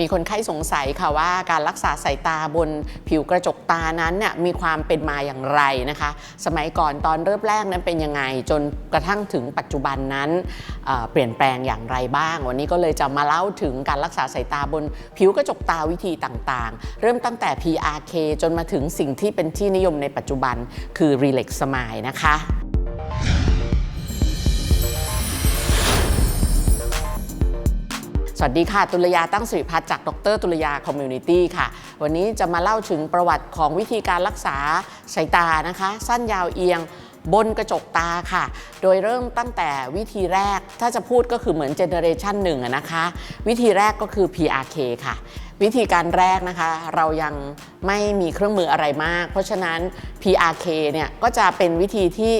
มีคนไข้สงสัยค่ะว่าการรักษาสายตาบนผิวกระจกตานั้นเนี่ยมีความเป็นมาอย่างไรนะคะ สมัยก่อนตอนเริ่มแรกนั้นเป็นยังไง จนกระทั่งถึงปัจจุบันนั้นเเปลี่ยนแปลงอย่างไรบ้าง วันนี้ก็เลยจะมาเล่าถึงการรักษาสายตาบนผิวกระจกตาวิธีต่างๆ เริ่มตั้งแต่ PRK จนมาถึงสิ่งที่เป็นที่นิยมในปัจจุบันคือ Relax Smile นะคะ สวัสดีค่ะ ตุลยาตั้งสิริพัฒน์จากดร ตุลยาคอมมูนิตี้ค่ะ วันนี้จะมาเล่าถึงประวัติของวิธีการรักษาสายตานะคะ สั้นยาวเอียงบนกระจกตาค่ะ โดยเริ่มตั้งแต่วิธีแรก ถ้าจะพูดก็คือเหมือนเจเนอเรชันหนึ่งนะคะ วิธีแรกก็คือ PRK ค่ะ วิธีการแรกนะคะ เรายังไม่มีเครื่องมืออะไรมาก เพราะฉะนั้น PRK เนี่ยก็จะเป็นวิธีที่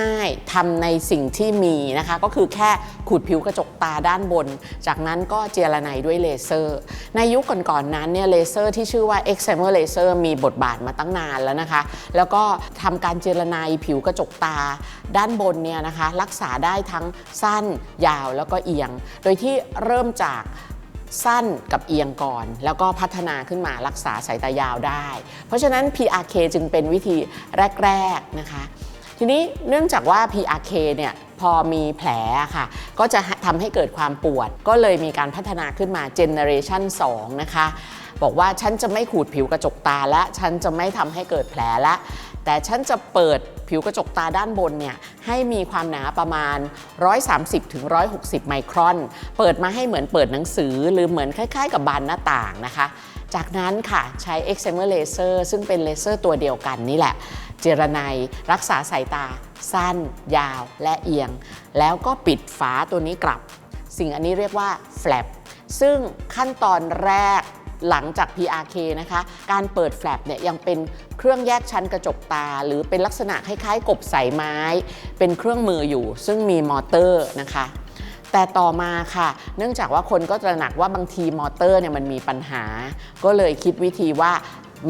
ง่ายๆทำในสิ่งที่มีนะคะ ก็คือแค่ขูดผิวกระจกตาด้านบน จากนั้นก็เจรไนด้วยเลเซอร์ ในยุคก่อนๆนั้นเนี่ยเลเซอร์ที่ชื่อว่า Excimer Laser มีบทบาทมาตั้งนานแล้วนะคะ แล้วก็ทำการเจรไนผิวกระจกตาด้านบนเนี่ยนะคะ รักษาได้ทั้งสั้นยาวแล้วก็เอียง โดยที่เริ่มจาก สั้นกับเอียงก่อน แล้วก็พัฒนาขึ้นมารักษาสายตายาวได้ เพราะฉะนั้น PRK จึงเป็นวิธีแรก ๆ นะคะ ทีนี้เนื่องจากว่า PRK เนี่ยพอมีแผลค่ะ ก็จะทำให้เกิดความปวด ก็เลยมีการพัฒนาขึ้นมา Generation 2นะคะ บอกว่าฉันจะไม่ขูดผิวกระจกตาและ ฉันจะไม่ทำให้เกิดแผลละ แต่ฉันจะเปิด ผิวกระจกตาด้านบนเนี่ยให้มีความหนาประมาณ 130ถึง160 ไมครอน เปิดมาให้เหมือนเปิดหนังสือ หรือเหมือนคล้ายๆ กับบานหน้าต่างนะคะ จากนั้นค่ะใช้ Excimer Laser ซึ่งเป็นเลเซอร์ตัวเดียวกันนี่แหละ เจรไนรักษาสายตา สั้น ยาวและเอียง แล้วก็ปิดฝาตัวนี้กลับ สิ่งอันนี้เรียกว่า flap ซึ่งขั้นตอนแรก หลังจาก PRK นะคะ การเปิดแฟลปเนี่ยยังเป็นเครื่องแยกชั้นกระจกตา หรือเป็นลักษณะคล้ายๆ กบสายไม้ เป็นเครื่องมืออยู่ ซึ่งมีมอเตอร์นะคะแต่ต่อมาค่ะ เนื่องจากว่าคนก็ตระหนักว่าบางทีมอเตอร์เนี่ยมันมีปัญหา ก็เลยคิดวิธีว่า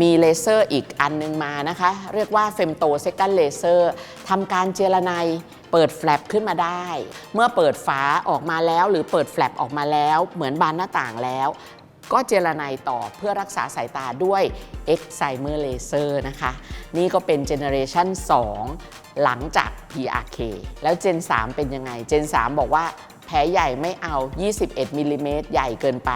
มีเลเซอร์อีกอันนึงมานะคะ เรียกว่าเฟมโตเซกันเลเซอร์ทำการเจรไนเปิดแฟลปขึ้นมาได้ เมื่อเปิดฝาออกมาแล้ว หรือเปิดแฟลปออกมาแล้ว เหมือนบานหน้าต่างแล้ว ก็เจรไนต่อเพื่อรักษาสายตาด้วย Excimer Laser นะคะ นี่ก็เป็นเจเนอเรชัน2 หลังจาก PRK แล้ว Gen 3เป็นยังไง Gen 3บอกว่าแผลใหญ่ไม่เอา 21มิลลิเมตรใหญ่เกินไป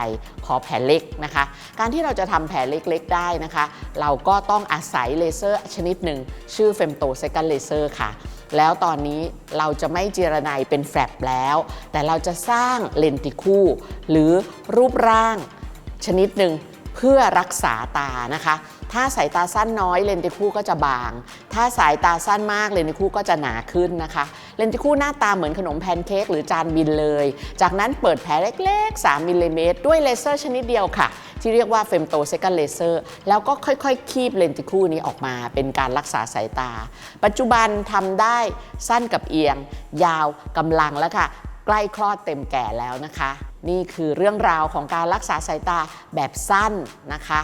ขอแผลเล็กนะคะ การที่เราจะทำแผลเล็กๆ ได้นะคะ เราก็ต้องอาศัยเลเซอร์ชนิดหนึ่ง ชื่อ Femto Second Laser ค่ะ แล้วตอนนี้เราจะไม่เจรไนเป็นแฟลปแล้ว แต่เราจะสร้างเลนติคู่ หรือรูปร่าง ชนิดหนึ่งเพื่อรักษาตานะคะ ถ้าสายตาสั้นน้อยเลนติคู่ก็จะบาง ถ้าสายตาสั้นมากเลนติคู่ก็จะหนาขึ้นนะคะ เลนติคู่หน้าตาเหมือนขนมแพนเค้กหรือจานบินเลย จากนั้นเปิดแผลเล็กๆ 3มิลลิเมตรด้วยเลเซอร์ชนิดเดียวค่ะ ที่เรียกว่าเฟมโตเซกันเลเซอร์แล้วก็ค่อยๆ คีบเลนติคู่นี้ออกมา เป็นการรักษาสายตา ปัจจุบันทำได้สั้นกับเอียง ยาวกำลังแล้วค่ะ ใกล้คลอดเต็มแก่แล้วนะคะ นี่คือเรื่องราวของการรักษาสายตาแบบสั้นนะคะ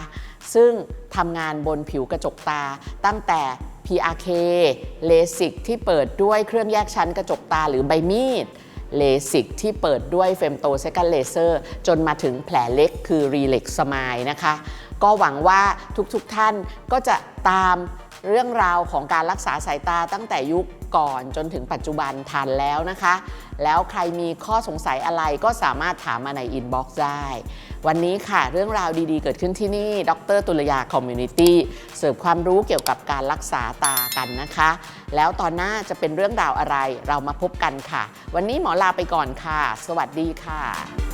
ซึ่งทำงานบนผิวกระจกตาตั้งแต่ PRK เลสิกที่เปิดด้วยเครื่องแยกชั้นกระจกตาหรือใบมีดเลสิกที่เปิดด้วยเฟมโตเซกันเลเซอร์จนมาถึงแผลเล็กคือรีเล็กสมายนะคะ ก็หวังว่าทุกๆทท่านก็จะตาม เรื่องราวของการรักษาสายตาตั้งแต่ยุคก่อนจนถึงปัจจุบันทันแล้วนะคะ แล้วใครมีข้อสงสัยอะไรก็สามารถถามมาในอินบ็อกซ์ได้ วันนี้ค่ะเรื่องราวดีๆ เกิดขึ้นที่นี่ ดรตุลยาคอมมูนิตี้เสิร์ฟความรู้เกี่ยวกับการรักษาตากันนะคะ แล้วตอนหน้าจะเป็นเรื่องราวอะไรเรามาพบกันค่ะ วันนี้หมอลาไปก่อนค่ะ สวัสดีค่ะ